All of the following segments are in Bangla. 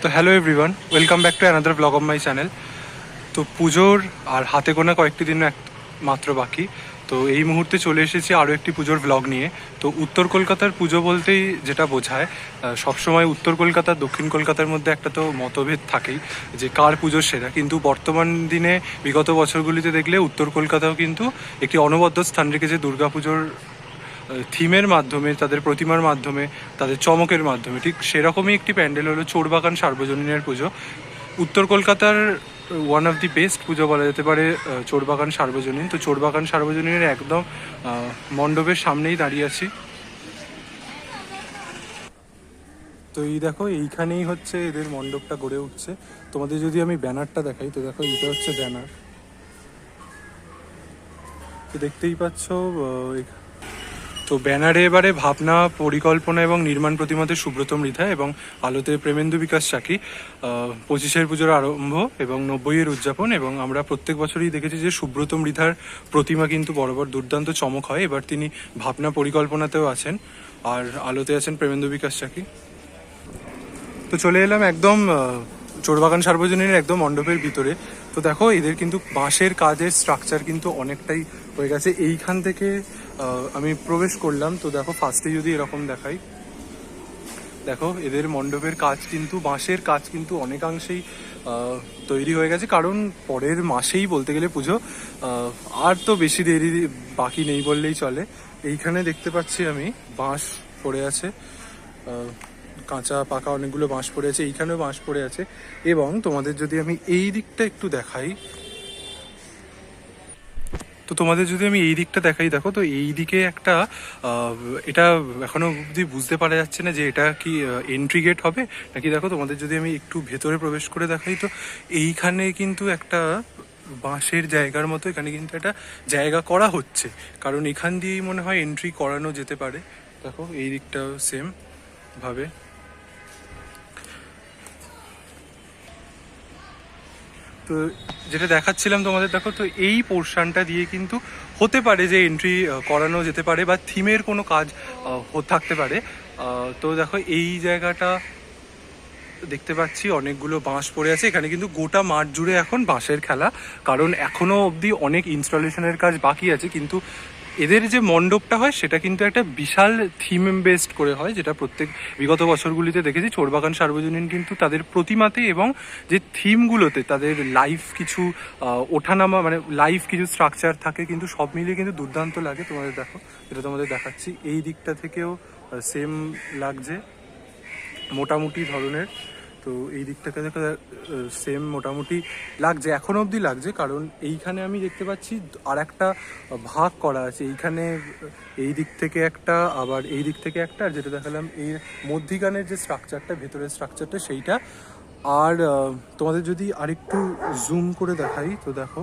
তো hello everyone welcome back to another blog of my channel তো পুজোর আর হাতে গোনা কয়েকটি দিন মাত্র বাকি। তো এই মুহূর্তে চলে এসেছি আরও একটি পুজোর ব্লগ নিয়ে। তো উত্তর কলকাতার পুজো বলতেই যেটা বোঝায় সবসময় উত্তর কলকাতা, দক্ষিণ কলকাতার মধ্যে একটা তো মতভেদ থাকেই যে কার পুজোর সেরা। কিন্তু বর্তমান দিনে, বিগত বছরগুলিতে দেখলে উত্তর কলকাতাও কিন্তু একটি অনবদ্য স্থান রেখেছে দুর্গাপুজোর থিমের মাধ্যমে, তাদের প্রতিমার মাধ্যমে, তাদের চমকের মাধ্যমে, ঠিক সেরকমই একটি প্যান্ডেল হলো চোরবাগান সার্বজনীনের পুজো। উত্তর কলকাতার ওয়ান অফ দি বেস্ট পুজো বলা যেতে পারে চোরবাগান সার্বজনীন। তো চোরবাগান সার্বজনীনের একদম মণ্ডপের সামনেই দাঁড়িয়ে আছি। তো এই দেখো, এইখানেই হচ্ছে এদের মণ্ডপটা গড়ে উঠছে। তোমাদের যদি আমি ব্যানারটা দেখাই, তো দেখো এটা হচ্ছে ব্যানার। তো দেখতেই পাচ্ছ তো ব্যানারে এবারে ভাবনা, পরিকল্পনা এবং নির্মাণ প্রতিমাতে সুব্রত মৃধা এবং আলোতে প্রেমেন্দু বিকাশ চাকি পঁচিশের পুজোর আরম্ভ এবং নব্বইয়ের উদযাপন এবং আমরা প্রত্যেক বছরই দেখেছি যে সুব্রত মৃধার প্রতিমা কিন্তু বরাবর দুর্দান্ত চমক হয়। এবার তিনি ভাবনা, পরিকল্পনাতেও আছেন আর আলোতে আছেন প্রেমেন্দু বিকাশ চাকি তো চলে এলাম একদম চোরবাগান সার্বজনীনের একদম মণ্ডপের ভিতরে। তো দেখো, এদের কিন্তু বাঁশের কাজের স্ট্রাকচার কিন্তু অনেকটাই হয়ে গেছে। এইখান থেকে আমি প্রবেশ করলাম, তো দেখো ফার্স্টে যদি এরকম দেখাই, দেখো এদের মণ্ডপের কাজ কিন্তু, বাঁশের কাজ কিন্তু অনেকাংশেই তৈরি হয়ে গেছে। কারণ পরের মাসেই বলতে গেলে পুজো আর তো বেশি দেরি বাকি নেই বললেই চলে। এইখানে দেখতে পাচ্ছি আমি বাঁশ পড়ে আছে কাঁচা, পাকা অনেকগুলো বাঁশ পড়ে আছে, এইখানেও বাঁশ পড়ে আছে। এবং তোমাদের যদি আমি এই দিকটা একটু দেখাই তো তোমাদের যদি আমি এই দিকটা দেখাই, দেখো তো এই দিকে একটা এটা এখনও অবধি বুঝতে পারা যাচ্ছে না যে এটা কি এন্ট্রি গেট হবে? নাকি দেখো তোমাদের যদি আমি একটু ভেতরে প্রবেশ করে দেখাই তো, এইখানে কিন্তু একটা বাঁশের জায়গার মতো এখানে কিন্তু একটা জায়গা করা হচ্ছে। কারণ এখান দিয়েই মনে হয় এন্ট্রি করানো যেতে পারে। দেখো এই দিকটাও সেম ভাবে। তো যেটা দেখাচ্ছিলাম তোমাদের, দেখো তো এই পোর্শানটা দিয়ে কিন্তু হতে পারে যে এন্ট্রি করানো যেতে পারে বা থিমের কোনো কাজ থাকতে পারে। তো দেখো এই জায়গাটা দেখতে পাচ্ছি, অনেকগুলো বাঁশ পড়ে আছে। এখানে কিন্তু গোটা মাঠ জুড়ে এখন বাঁশের খেলা, কারণ এখনও অবধি অনেক ইনস্টলেশনের কাজ বাকি আছে। কিন্তু এদের যে মণ্ডপটা হয়, সেটা কিন্তু একটা বিশাল থিম বেসড করে হয়, যেটা প্রত্যেক বিগত বছরগুলিতে দেখেছি। চোরবাগান সার্বজনীন কিন্তু তাদের প্রতিমাতে এবং যে থিমগুলোতে তাদের লাইফ কিছু ওঠানামা মানে লাইফ কিছু স্ট্রাকচার থাকে, কিন্তু সব মিলিয়ে কিন্তু দুর্দান্ত লাগে। তোমাদের দেখো যেটা তোমাদের দেখাচ্ছি। এই দিকটা থেকেও সেম লাগছে। মোটামুটি ধরনের। তো এই দিকটাকে দেখা সেম মোটামুটি লাগছে, এখন অবধি লাগছে, কারণ এইখানে আমি দেখতে পাচ্ছি আর একটা ভাগ করা আছে। এইখানে এই দিক থেকে একটা, আবার এই দিক থেকে একটা, আর যেটা দেখালাম এই মধ্যিখানের যে স্ট্রাকচারটা ভেতরের স্ট্রাকচারটা সেইটা। আর তোমাদের যদি আরেকটু জুম করে দেখাই, তো দেখো।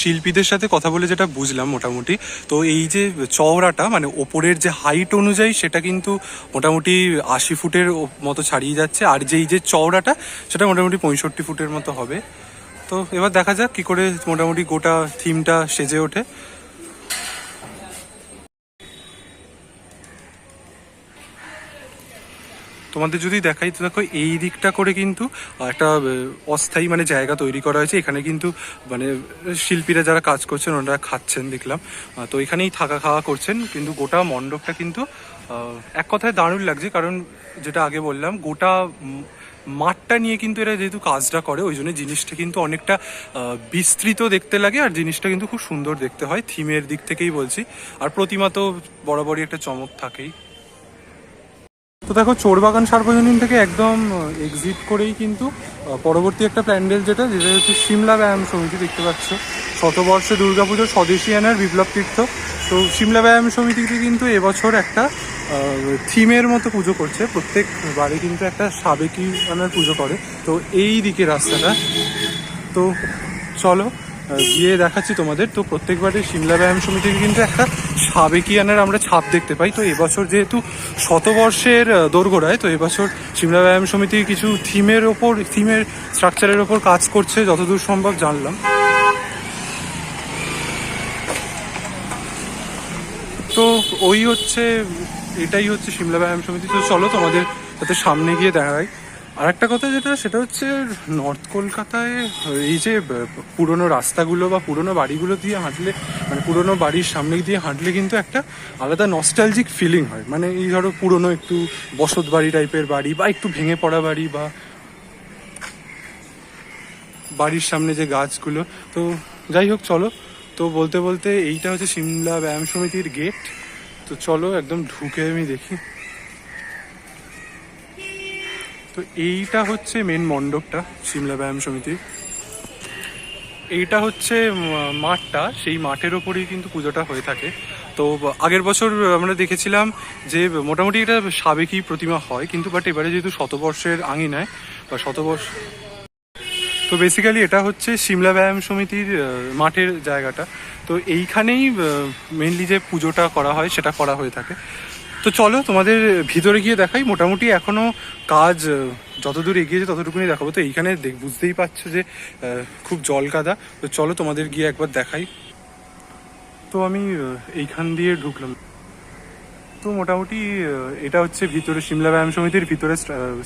শিল্পীদের সাথে কথা বলে যেটা বুঝলাম মোটামুটি, তো এই যে চওড়াটা মানে ওপরের যে হাইট অনুযায়ী সেটা কিন্তু মোটামুটি আশি ফুটের মতো ছাড়িয়ে যাচ্ছে, আর যেই যে চওড়াটা সেটা মোটামুটি পঁয়ষট্টি ফুটের মতো হবে। তো এবার দেখা যাক কি করে মোটামুটি গোটা থিমটা সেজে ওঠে। তোমাদের যদি দেখাই, তো দেখো এই দিকটা করে কিন্তু একটা অস্থায়ী মানে জায়গা তৈরি করা হয়েছে। এখানে কিন্তু মানে শিল্পীরা যারা কাজ করছেন, ওনারা খাচ্ছেন দেখলাম। তো এখানেই থাকা খাওয়া করছেন, কিন্তু গোটা মণ্ডপটা কিন্তু এক কথায় দারুণ লাগছে। কারণ যেটা আগে বললাম, গোটা মাঠটা নিয়ে কিন্তু এরা যেহেতু কাজটা করে, ওই জন্য জিনিসটা কিন্তু অনেকটা বিস্তৃত দেখতে লাগে, আর জিনিসটা কিন্তু খুব সুন্দর দেখতে হয়। থিমের দিক থেকেই বলছি। আর প্রতিমা তো বরাবরই একটা চমক থাকেই। তো দেখো, চোরবাগান সার্বজনীন থেকে একদম এক্সিট করেই কিন্তু পরবর্তী একটা প্যান্ডেল যেটা যেটা হচ্ছে সিমলা ব্যায়াম সমিতি, দেখতে পাচ্ছ। শতবর্ষে দুর্গাপুজোর স্বদেশী আনার বিপ্লব তীর্থ। তো সিমলা ব্যায়াম সমিতিতে কিন্তু এবছর একটা থিমের মতো পুজো করছে। প্রত্যেক বাড়ি কিন্তু একটা সাবেকি আনার পুজো করে। তো এই দিকে রাস্তাটা। তো চলো গিয়ে দেখাচ্ছি তোমাদের। তো প্রত্যেকবারে সিমলা ব্যায়াম সমিতির কিন্তু একটা সাবেকিয়ানের আমরা ছাপ দেখতে পাই। তো এবছর যেহেতু শতবর্ষের দোরগোড়ায়, তো এবছর সিমলা ব্যায়াম সমিতি কিছু থিমের ওপর, থিমের স্ট্রাকচারের ওপর কাজ করছে, যতদূর সম্ভব জানলাম। তো ওই হচ্ছে, এটাই হচ্ছে সিমলা ব্যায়াম সমিতি। তো চলো তোমাদের সাথে সামনে গিয়ে দেখাই আর একটা কথা যেটা, সেটা হচ্ছে নর্থ কলকাতায় এই যে পুরনো রাস্তাগুলো বা পুরনো বাড়িগুলো দিয়ে হাঁটলে মানে পুরনো বাড়ির সামনে দিয়ে হাঁটলে কিন্তু একটা আলাদা নস্টালজিক ফিলিং হয়। মানে এই ধরো পুরনো একটু বসত বাড়ি টাইপের বাড়ি বা একটু ভেঙে পড়া বাড়ি বা বাড়ির সামনে যে গাছগুলো। তো যাই হোক, চলো। তো বলতে বলতে এইটা হচ্ছে সিমলা ব্যায়াম সমিতির গেট তো চলো একদম ঢুকে আমি দেখি। তো এইটা হচ্ছে মেন মণ্ডপটা, সিমলা ব্যায়াম সমিতির। এইটা হচ্ছে মাঠটা, সেই মাঠের ওপরেই কিন্তু পুজোটা হয়ে থাকে। তো আগের বছর আমরা দেখেছিলাম যে মোটামুটি এটা সাবেকি প্রতিমা হয়, কিন্তু বাট এবারে যেহেতু শতবর্ষের আঙিনায় বা শতবর্ষ তো বেসিক্যালি এটা হচ্ছে সিমলা ব্যায়াম সমিতির মাঠের জায়গাটা। তো এইখানেই মেনলি যে পুজোটা করা হয়, সেটা করা হয়ে থাকে। তো চলো, তোমাদের ভিতরে গিয়ে দেখাই। মোটামুটি এখনও কাজ যতদূর এগিয়েছে ততটুকুনি দেখাবো। তো এইখানে বুঝতেই পারছ যে খুব জল কাদা। তো চলো, তোমাদের গিয়ে একবার দেখাই। তো আমি এইখান দিয়ে ঢুকলাম। তো মোটামুটি এটা হচ্ছে ভিতরে সিমলা ব্যায়াম সমিতির ভিতরে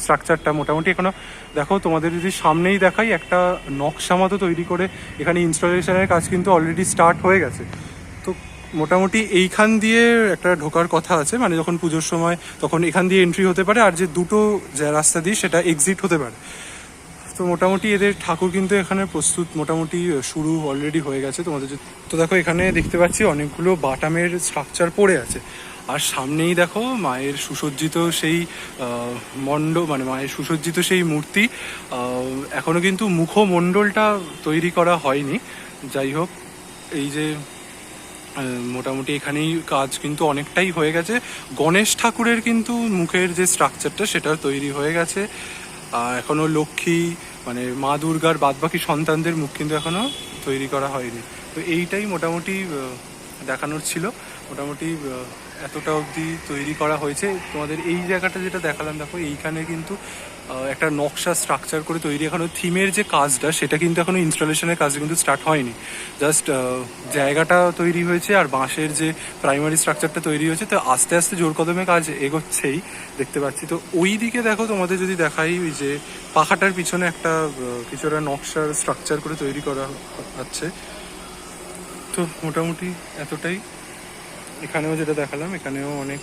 স্ট্রাকচারটা। মোটামুটি এখনও, দেখো, তোমাদের যদি সামনেই দেখাই, একটা নকশা মতো তৈরি করে এখানে ইনস্টলেশনের কাজ কিন্তু অলরেডি স্টার্ট হয়ে গেছে। মোটামুটি এইখান দিয়ে একটা ঢোকার কথা আছে মানে যখন পুজোর সময় তখন এখান দিয়ে এন্ট্রি হতে পারে আর যে দুটো যে রাস্তা দিয়ে সেটা এক্সিট হতে পারে। তো মোটামুটি এদের ঠাকুর কিন্তু এখানে প্রস্তুত মোটামুটি শুরু অলরেডি হয়ে গেছে তোমাদের তো দেখো এখানে দেখতে পাচ্ছি অনেকগুলো বাটামের স্ট্রাকচার পড়ে আছে। আর সামনেই দেখো মায়ের সুসজ্জিত সেই মণ্ড মানে মায়ের সুসজ্জিত সেই মূর্তি। আহ, এখনও কিন্তু মুখমণ্ডলটা তৈরি করা হয়নি। যাই হোক এই যে মোটামুটি এখানেই কাজ কিন্তু অনেকটাই হয়ে গেছে। গণেশ ঠাকুরের কিন্তু মুখের যে স্ট্রাকচারটা সেটা তৈরি হয়ে গেছে। আর এখনও লক্ষ্মী মানে মা দুর্গার বাদবাকি সন্তানদের মুখ কিন্তু এখনও তৈরি করা হয়নি। তো এইটাই মোটামুটি দেখানোর ছিল। মোটামুটি এতটা অবধি তৈরি করা হয়েছে। তোমাদের এই জায়গাটা যেটা দেখালাম দেখো এইখানে কিন্তু একটা নকশা স্ট্রাকচার করে তৈরি। এখনও থিমের যে কাজটা সেটা কিন্তু এখনও ইনস্টলেশনের কাজ কিন্তু স্টার্ট হয়নি। জাস্ট জায়গাটা তৈরি হয়েছে আর বাঁশের যে প্রাইমারি স্ট্রাকচারটা তৈরি হয়েছে তো আস্তে আস্তে জোর কদমে কাজ এগোচ্ছেই। দেখতে পাচ্ছি। তো ওই দিকে দেখো তোমাদের যদি দেখাই ওই যে পাখাটার পিছনে একটা আহ, কিছু একটা নকশার স্ট্রাকচার করে তৈরি করা হচ্ছে। তো মোটামুটি এতটাই। এখানেও যেটা দেখালাম, এখানেও অনেক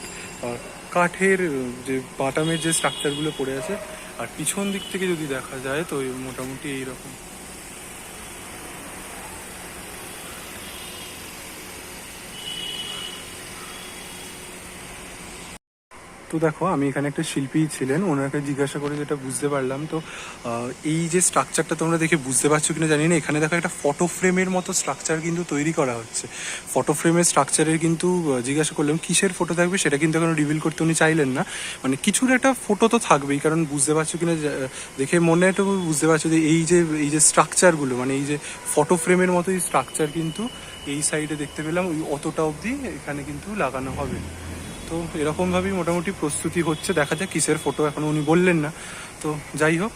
কাঠের যে বাটামের যে স্ট্রাকচারগুলো পড়ে আছে, আর পিছন দিক থেকে যদি দেখা যায়, তো মোটামুটি এইরকম। তো দেখো, আমি এখানে একটা শিল্পী ছিলেন, ওনাকে জিজ্ঞাসা করে যেটা বুঝতে পারলাম, তো এই যে স্ট্রাকচারটা তোমরা দেখে বুঝতে পারছ কিনা জানি না, এখানে দেখো একটা ফটো ফ্রেমের মতো স্ট্রাকচার কিন্তু তৈরি করা হচ্ছে। ফটো ফ্রেমের স্ট্রাকচারের কিন্তু জিজ্ঞাসা করলাম, কিসের ফটো থাকবে সেটা কিন্তু এখনও রিভিল করতে উনি চাইলেন না। মানে কিছুর একটা ফটো তো থাকবেই, কারণ বুঝতে পারছ কিনা দেখে মনে একটু বুঝতে পারছ যে এই যে এই যে স্ট্রাকচারগুলো মানে এই যে ফটো ফ্রেমের মতো এই স্ট্রাকচার কিন্তু এই সাইডে দেখতে পেলাম, ওই অতটা অবধি এখানে কিন্তু লাগানো হবে তো এরকমভাবেই মোটামুটি প্রস্তুতি হচ্ছে। দেখা যাক কিসের ফটো এখনও উনি বললেন না। তো যাই হোক।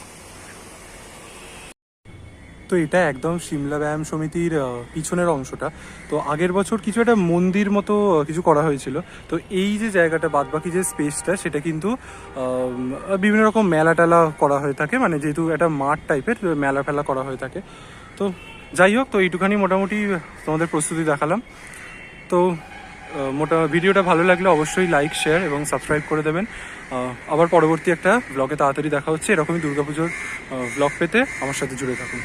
তো এটা একদম সিমলা ব্যায়াম সমিতির পিছনের অংশটা। তো আগের বছর কিছু একটা মন্দির মতো কিছু করা হয়েছিল। তো এই যে জায়গাটা, বাদবাকি যে স্পেসটা সেটা কিন্তু বিভিন্ন রকম মেলা টেলা করা হয়ে থাকে। মানে যেহেতু একটা মাঠ টাইপের মেলা ফেলা করা হয়ে থাকে। তো যাই হোক, তো এইটুখানি মোটামুটি তোমাদের প্রস্তুতি দেখালাম। তো মোটা ভিডিওটা ভালো লাগলে অবশ্যই লাইক শেয়ার এবং সাবস্ক্রাইব করে দেবেন। আবার পরবর্তী একটা ব্লগে তাড়াতাড়ি দেখা হচ্ছে। এরকমই দুর্গাপুজোর ব্লগ পেতে আমার সাথে জুড়ে থাকুন।